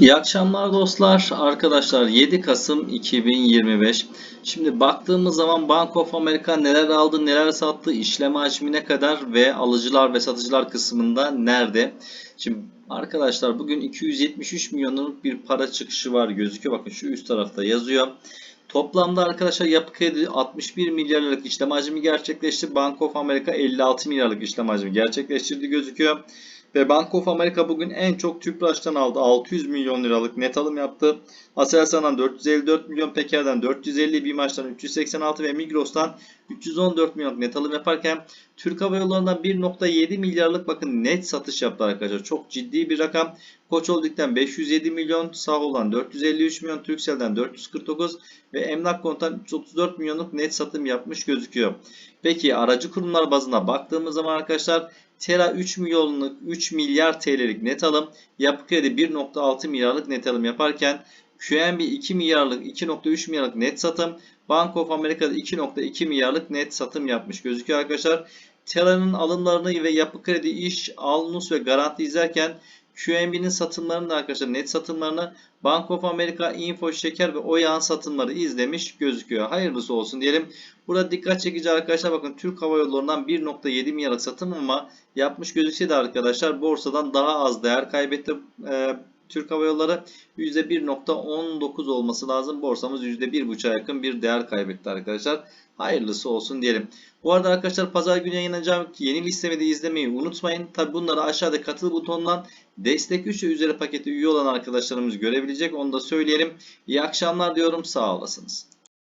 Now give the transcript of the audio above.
İyi akşamlar dostlar. Arkadaşlar 7 Kasım 2025. Şimdi baktığımız zaman Bank of America neler aldı, neler sattı, işlem hacmine kadar ve alıcılar ve satıcılar kısmında nerede? Şimdi arkadaşlar bugün 273 milyonluk bir para çıkışı var gözüküyor. Bakın şu üst tarafta yazıyor. Toplamda arkadaşlar yapı kredi 61 milyar liralık işlem hacmi gerçekleşti. Bank of America 56 milyarlık işlem hacmi gerçekleştirdi gözüküyor. Ve Bank of America bugün en çok Tüpraş'tan aldı. 600 milyon liralık net alım yaptı. Aselsan'dan 454 milyon, Peker'den 450, BİMAŞ'tan 386 ve Migros'tan 314 milyon net alım yaparken Türk Hava Yolları'ndan 1.7 milyarlık bakın net satış yaptı arkadaşlar. Çok ciddi bir rakam. Koç Holding'den 507 milyon, Sağol'dan 453 milyon, Turkcell'den 449 ve Emlak Konu'dan 334 milyonluk net satım yapmış gözüküyor. Peki aracı kurumlar bazına baktığımız zaman arkadaşlar Tera 3 milyonluk 3 milyar TL'lik net alım, Yapı Kredi 1.6 milyarlık net alım yaparken QNB 2 milyarlık 2.3 milyarlık net satım, Bank of America'da 2.2 milyarlık net satım yapmış gözüküyor arkadaşlar. Tera'nın alımlarını ve Yapı Kredi iş, Alnus ve Garanti izlerken QNB'nin satımlarını da arkadaşlar net satımlarını Bank of America, Info, Şeker ve Oyan satımları izlemiş gözüküyor. Hayırlısı olsun diyelim. Burada dikkat çekici arkadaşlar bakın Türk Hava Yolları'ndan 1.7 milyarlık satım ama yapmış gözükse de arkadaşlar borsadan daha az değer kaybetti. Ee, Türk Hava Yolları %1.19 olması lazım. Borsamız %1.5'a yakın bir değer kaybetti arkadaşlar. Hayırlısı olsun diyelim. Bu arada arkadaşlar pazar günü yayınlanacağım yeni listemi de izlemeyi unutmayın. Tabi bunları aşağıda katıl butonundan destek 3 ve üzeri paketi üye olan arkadaşlarımız görebilecek. Onu da söyleyelim. İyi akşamlar diyorum. Sağ olasınız.